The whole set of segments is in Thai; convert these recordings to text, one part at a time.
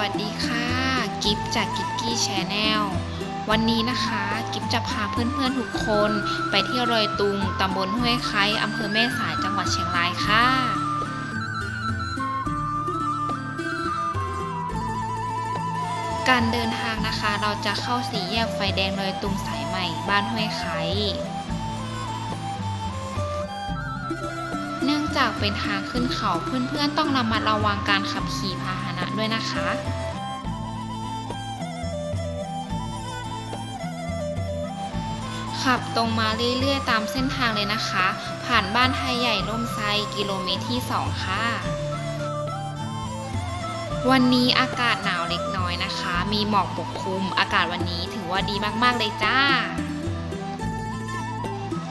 วัสดีค่ะ กิฟจากกิฟกี้แชนแนลวันนี้นะคะ กิฟจะพาเพื่อนๆทุกคนไปที่รอยตุงตำบลห้วยไคร้อำเภอแม่สายจังหวัดเชียงรายค่ะการเดินทางนะคะ เราจะเข้าสี่แยกไฟแดงรอยตุงสายใหม่บ้านห้วยไคร้ จากเป็นทางขึ้นเขาเพื่อนๆต้องระมัดระวังการขับขี่พาหนะด้วยนะคะขับตรงมาเรื่อยๆ ตามเส้นทางเลยนะคะ ผ่านบ้านไทยใหญ่ร่มไซกิโลเมตรที่ 2 ค่ะ วันนี้อากาศหนาวเล็กน้อยนะคะ มีหมอกปกคลุม อากาศวันนี้ถือว่าดีมากๆเลยจ้า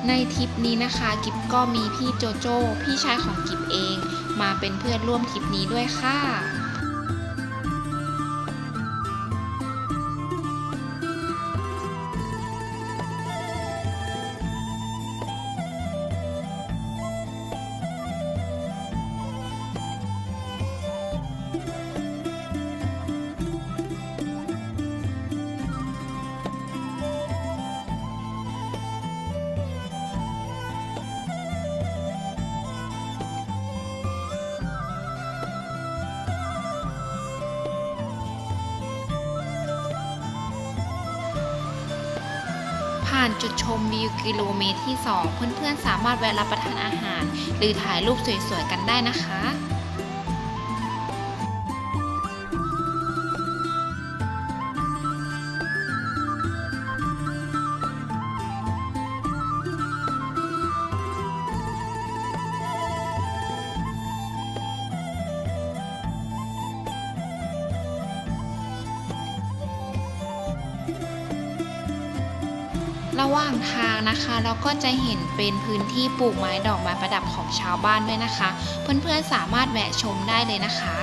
ในทริปนี้นะคะกิฟก็มีพี่โจโจ้พี่ชายของกิฟเอง มาเป็นเพื่อนร่วมทริปนี้ด้วยค่ะ ผ่านจุดชมวิวกิโลเมตรที่ 2 เพื่อนๆสามารถแวะรับประทานอาหาร หรือถ่ายรูปสวยๆกันได้นะคะ ระหว่างทางนะคะเราก็จะเห็นเป็นพื้นที่ปลูกไม้ดอกไม้ประดับของชาวบ้านด้วยนะคะ เพื่อนๆสามารถแวะชมได้เลยนะคะ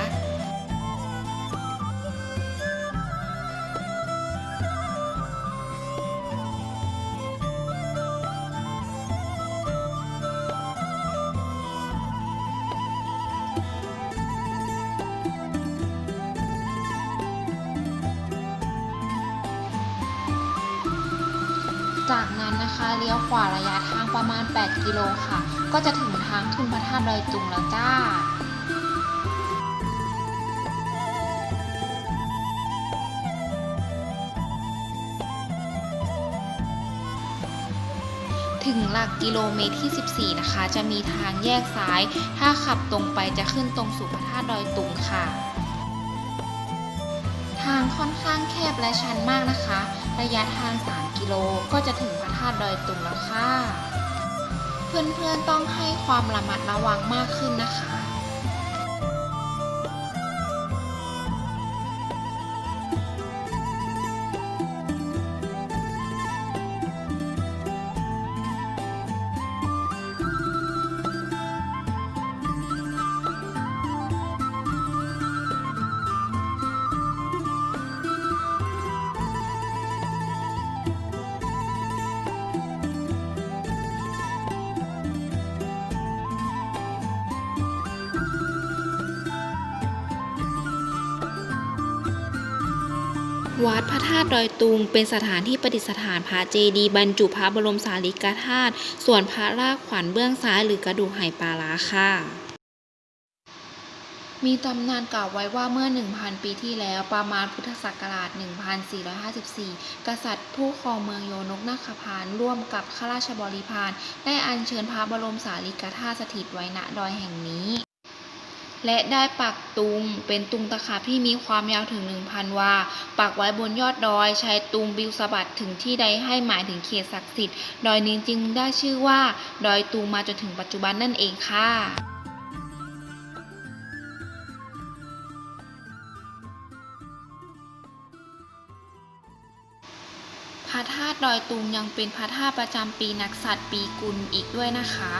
เลี้ยวขวาระยะทางประมาณ 8 กิโลค่ะ ก็จะถึงทางขึ้นพระธาตุดอยตุงแล้วจ้าถึงหลักกิโลเมตรที่ 14 นะคะ จะมีทางแยกซ้าย ถ้าขับตรงไปจะขึ้นตรงสู่พระธาตุดอยตุงค่ะางค่อนข้างแคบและชันมากนะคะ ระยะทาง 3 กิโลก็จะถึงพระธาตุดอยตุงแล้วค่ะ เพื่อนๆต้องให้ความระมัดระวังมากขึ้นนะคะ วัดพระธาตุดอยตุง เป็นสถานที่ประดิษฐานพระเจดีย์บรรจุพระบรมสารีริกธาตุส่วนพระรากขวัญเบื้องซ้ายหรือกระดูกไหปลาร้าค่ะ มีตำนานกล่าวไว้ว่าเมื่อ 1,000 ปีที่แล้วประมาณพุทธศักราช 1454 กษัตริย์ผู้ครองเมืองโยนกนาคพานร่วมกับข้าราชบริพารได้อัญเชิญพระบรมสารีริกธาตุสถิตไว้ณดอยแห่งนี้ และได้ปักตุงเป็นตุงตะขาบที่มีความยาวถึง 1,000 วา ปักไว้บนยอดดอย ใช้ตุงบิวสะบัดถึงที่ใดให้หมายถึงเขตศักดิ์สิทธิ์ ดอยนี้จึงได้ชื่อว่า ดอยตุงมาจนถึงปัจจุบันนั่นเองค่ะพระธาตุดอยตุงยังเป็นพระธาตุประจำปีนักสัตว์ปีกุลอีกด้วยนะคะ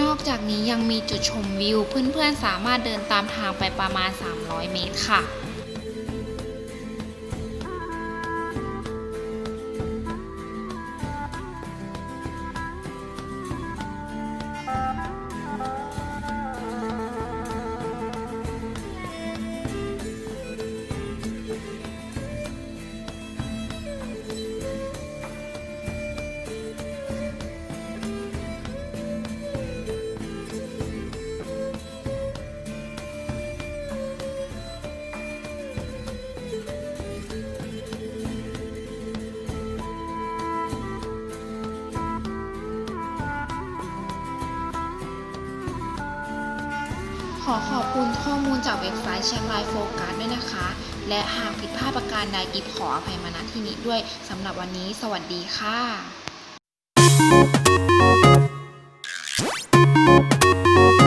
นอกจากนี้ยังมีจุดชมวิว เพื่อนๆสามารถเดินตามทางไปประมาณ 300 เมตรค่ะ ขอขอบคุณข้อมูลจากเว็บไซต์เชียงรายโฟกัสด้วยนะคะ และหากผิดพลาดประการใดกิบขออภัยมาณที่นี้ด้วยสำหรับวันนี้ สวัสดีค่ะ